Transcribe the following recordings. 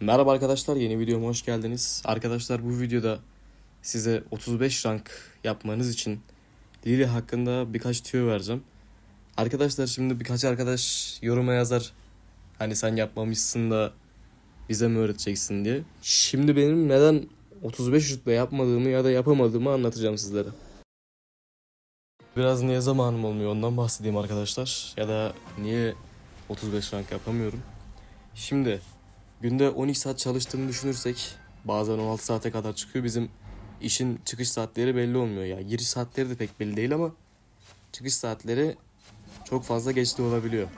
Merhaba arkadaşlar yeni videoma hoş geldiniz. Arkadaşlar bu videoda size 35 rank yapmanız için Lili hakkında birkaç tüyo vereceğim. Arkadaşlar şimdi birkaç arkadaş yoruma yazar. Hani sen yapmamışsın da bize mi öğreteceksin diye. Şimdi benim neden 35 rütbe yapmadığımı ya da yapamadığımı anlatacağım sizlere. Biraz niye zamanım olmuyor ondan bahsedeyim arkadaşlar. Ya da niye 35 rank yapamıyorum. Şimdi günde 12 saat çalıştığımı düşünürsek bazen 16 saate kadar çıkıyor. Bizim işin çıkış saatleri belli olmuyor ya. Giriş saatleri de pek belli değil ama çıkış saatleri çok fazla geç de olabiliyor.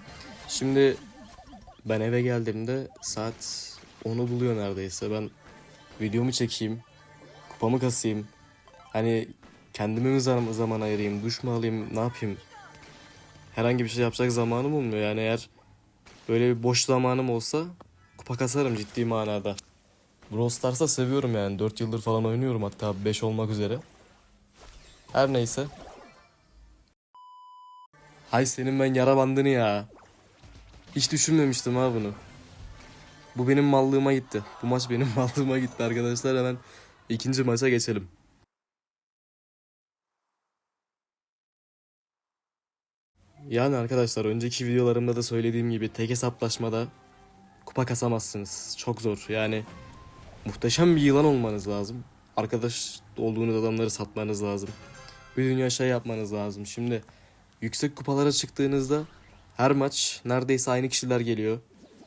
Şimdi ben eve geldiğimde saat 10'u buluyor neredeyse. Ben videomu çekeyim, kupamı kasayım. Hani kendime mi zaman ayırayım, duş mu alayım, ne yapayım? Herhangi bir şey yapacak zamanım olmuyor. Yani eğer böyle bir boş zamanım olsa kupa kasarım ciddi manada. Brawl Stars'ı seviyorum yani. 4 yıldır falan oynuyorum hatta 5 olmak üzere. Her neyse. Hay senin ben yara bandını ya. Hiç düşünmemiştim ha bunu. Bu benim mallığıma gitti. Bu maç benim mallığıma gitti arkadaşlar. Hemen ikinci maça geçelim. Yani arkadaşlar önceki videolarımda da söylediğim gibi tek hesaplaşmada kupa kasamazsınız. Çok zor. Yani muhteşem bir yılan olmanız lazım. Arkadaş olduğunuz adamları satmanız lazım. Bir dünya şey yapmanız lazım. Şimdi yüksek kupalara çıktığınızda her maç neredeyse aynı kişiler geliyor.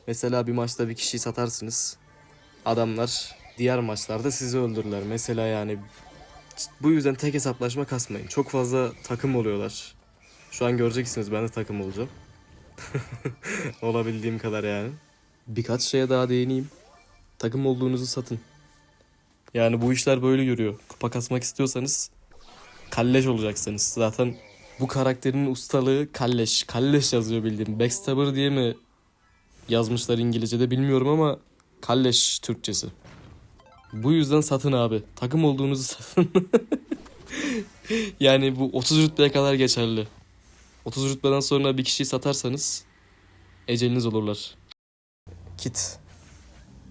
Mesela bir maçta bir kişiyi satarsınız. Adamlar diğer maçlarda sizi öldürürler. Mesela yani bu yüzden tek hesaplaşma kasmayın. Çok fazla takım oluyorlar. Şu an göreceksiniz ben de takım olacağım. Olabildiğim kadar yani. Birkaç şeye daha değineyim. Takım olduğunuzu satın. Yani bu işler böyle yürüyor. Kupa kasmak istiyorsanız kalleş olacaksınız. Zaten bu karakterin ustalığı kalleş. Kalleş yazıyor bildiğim. Backstabber diye mi yazmışlar İngilizce'de bilmiyorum ama kalleş Türkçesi. Bu yüzden satın abi. Takım olduğunuzu satın. yani bu 30 rütbeye kadar geçerli. 30 rütbeden sonra bir kişiyi satarsanız eceliniz olurlar. Kit.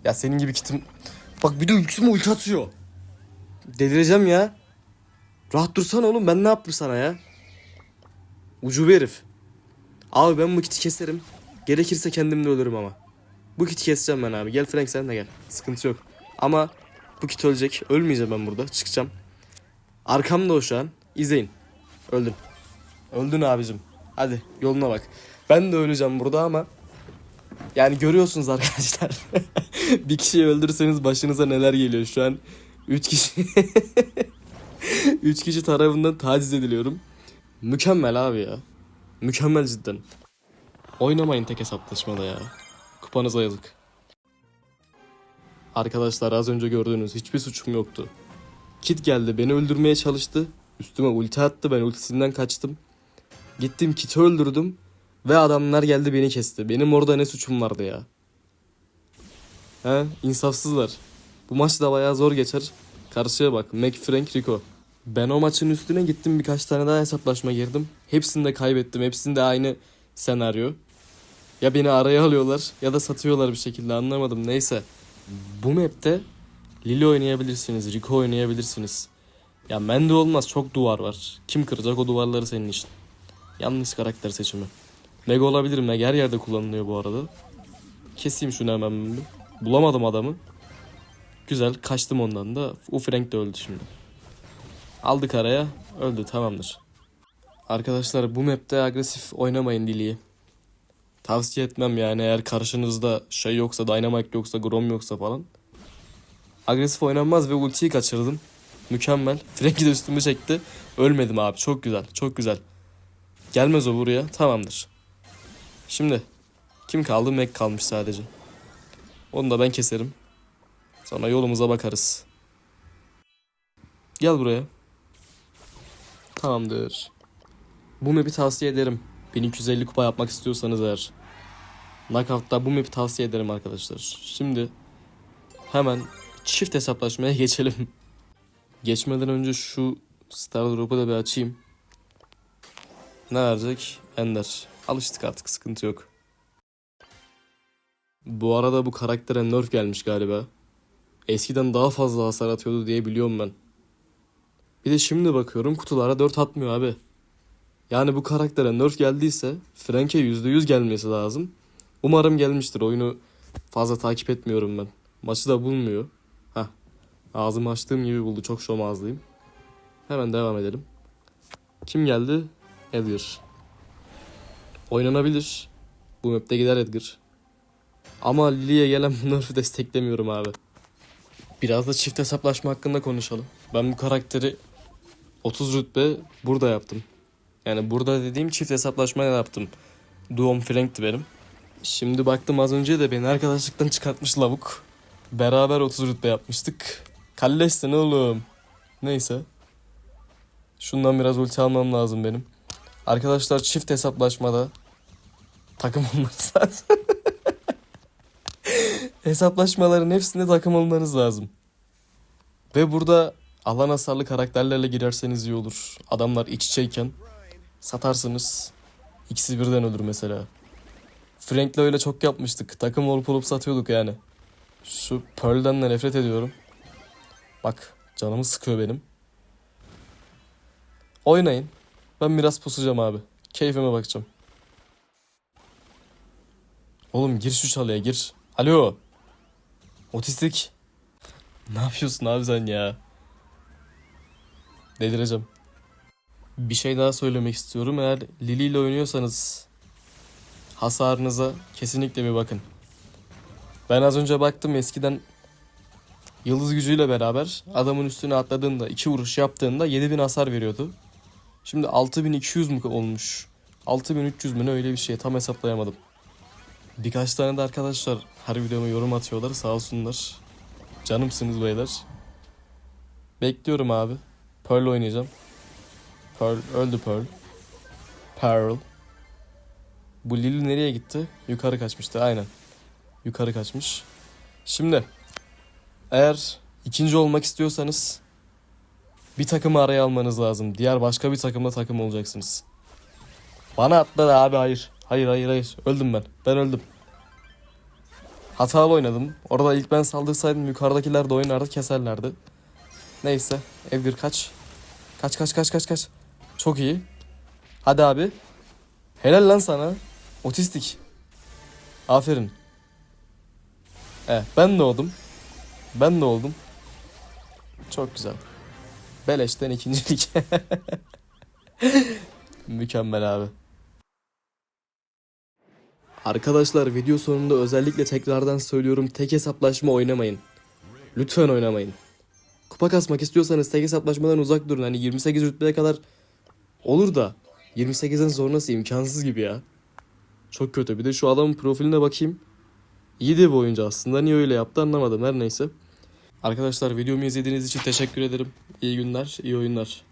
Ya senin gibi kitim... Bak bir de ultime ulti atıyor. Delireceğim ya. Rahat dursana oğlum ben ne yaptım sana ya? Ucube herif. Abi ben bu kiti keserim. Gerekirse kendim de ölürüm ama. Bu kiti keseceğim ben abi. Gel Frank sen de gel. Sıkıntı yok. Ama bu kit ölecek. Ölmeyeceğim ben burada. Çıkacağım. Arkamda o şu an. İzleyin. Öldün. Öldün abicim. Hadi yoluna bak. Ben de öleceğim burada ama yani görüyorsunuz arkadaşlar. bir kişiyi öldürürseniz başınıza neler geliyor şu an. 3 kişi 3 kişi tarafından taciz ediliyorum. Mükemmel abi ya. Mükemmel cidden. Oynamayın tek hesaplaşmada ya. Kupanıza yazık. Arkadaşlar az önce gördüğünüz hiçbir suçum yoktu. Kit geldi beni öldürmeye çalıştı. Üstüme ulti attı ben ultisinden kaçtım. Gittim Kit'i öldürdüm. Ve adamlar geldi beni kesti. Benim orada ne suçum vardı ya. He insafsızlar. Bu maç da bayağı zor geçer. Karşıya bak. Mac Frank Rico. Ben o maçın üstüne gittim birkaç tane daha hesaplaşma girdim. Hepsinde kaybettim. Hepsinde aynı senaryo. Ya beni araya alıyorlar ya da satıyorlar bir şekilde anlamadım. Neyse. Bu map'te Lily oynayabilirsiniz. Rico oynayabilirsiniz. Ya Mende olmaz çok duvar var. Kim kıracak o duvarları senin için. Yanlış karakter seçimi. Meg olabilir. Meg her yerde kullanılıyor bu arada. Keseyim şunu hemen bir. Bulamadım adamı. Güzel kaçtım ondan da. U Frank de öldü şimdi. Aldık araya. Öldü tamamdır. Arkadaşlar bu map'te agresif oynamayın Lily'yi. Tavsiye etmem yani eğer karşınızda şey yoksa Dynamite yoksa Grom yoksa falan. Agresif oynanmaz ve ultiyi kaçırdım. Mükemmel. Frank'i de üstümü çekti. Ölmedim abi çok güzel çok güzel. Gelmez o buraya tamamdır. Şimdi kim kaldı? Mac kalmış sadece. Onu da ben keserim. Sonra yolumuza bakarız. Gel buraya. Tamamdır. Bu map'i tavsiye ederim. 1250 kupa yapmak istiyorsanız eğer. Knockout'ta bu map'i tavsiye ederim arkadaşlar. Şimdi hemen çift hesaplaşmaya geçelim. Geçmeden önce şu Star Drop'u da bir açayım. Ne verecek? Ender. Alıştık artık sıkıntı yok. Bu arada bu karaktere nerf gelmiş galiba. Eskiden daha fazla hasar atıyordu diye biliyorum ben. Bir de şimdi bakıyorum kutulara 4 atmıyor abi. Yani bu karaktere nerf geldiyse Frank'e %100 gelmesi lazım. Umarım gelmiştir. Oyunu fazla takip etmiyorum ben. Maçı da bulmuyor. Hah. Ağzımı açtığım gibi buldu. Çok şom ağızlıyım. Hemen devam edelim. Kim geldi? Edgar. Oynanabilir. Bu map'te gider Edgar. Ama Lily'e gelen nerf'ü desteklemiyorum abi. Biraz da çift hesaplaşma hakkında konuşalım. Ben bu karakteri 30 rütbe burada yaptım. Yani burada dediğim çift hesaplaşma yaptım. Duom Frank'ti benim. Şimdi baktım az önce de beni arkadaşlıktan çıkartmış lavuk. Beraber 30 rütbe yapmıştık. Kalleşsin oğlum. Neyse. Şundan biraz ulti almam lazım benim. Arkadaşlar çift hesaplaşmada takım olmanız lazım. Hesaplaşmaların hepsinde takım olmanız lazım. Ve burada alan hasarlı karakterlerle girerseniz iyi olur. Adamlar iç içeyken satarsınız. İkisi birden ölür mesela. Frank'le öyle çok yapmıştık. Takım olup olup satıyorduk yani. Şu Pearl'den de nefret ediyorum. Bak canımı sıkıyor benim. Oynayın. Ben biraz pusacağım abi. Keyfime bakacağım. Oğlum gir şu çalıya gir. Alo. Otistik. Ne yapıyorsun abi sen ya? Delireceğim. Bir şey daha söylemek istiyorum. Eğer Lily ile oynuyorsanız hasarınıza kesinlikle bir bakın. Ben az önce baktım eskiden yıldız gücüyle beraber adamın üstüne atladığında iki vuruş yaptığında 7000 hasar veriyordu. Şimdi 6200 mu olmuş? 6300 mü ne öyle bir şey tam hesaplayamadım. Birkaç tane de arkadaşlar her videoma yorum atıyorlar sağ olsunlar. Canımsınız beyler. Bekliyorum abi. Pearl oynayacağım. Pearl öldü Pearl. Pearl. Bu Lily nereye gitti? Yukarı kaçmıştı aynen. Yukarı kaçmış. Şimdi eğer ikinci olmak istiyorsanız bir takımı araya almanız lazım. Diğer başka bir takımla takım olacaksınız. Bana atladı abi hayır. Hayır hayır hayır. Öldüm ben. Ben öldüm. Hatalı oynadım. Orada ilk ben saldırsaydım yukarıdakiler de oynardı keserlerdi. Neyse. Edgar kaç. Kaç kaç kaç kaç kaç. Çok iyi. Hadi abi. Helal lan sana. Otistik. Aferin. Evet ben de oldum. Ben de oldum. Çok güzel. Beleşten ikincilik. Mükemmel abi. Arkadaşlar video sonunda özellikle tekrardan söylüyorum tek hesaplaşma oynamayın. Lütfen oynamayın. Kupa kasmak istiyorsanız tek hesaplaşmadan uzak durun. Hani 28 rütbeye kadar olur da 28'den sonrası imkansız gibi ya. Çok kötü. Bir de şu adamın profiline bakayım. İyi de bir oyuncu aslında. Niye öyle yaptı anlamadım. Her neyse. Arkadaşlar videomu izlediğiniz için teşekkür ederim. İyi günler, iyi oyunlar.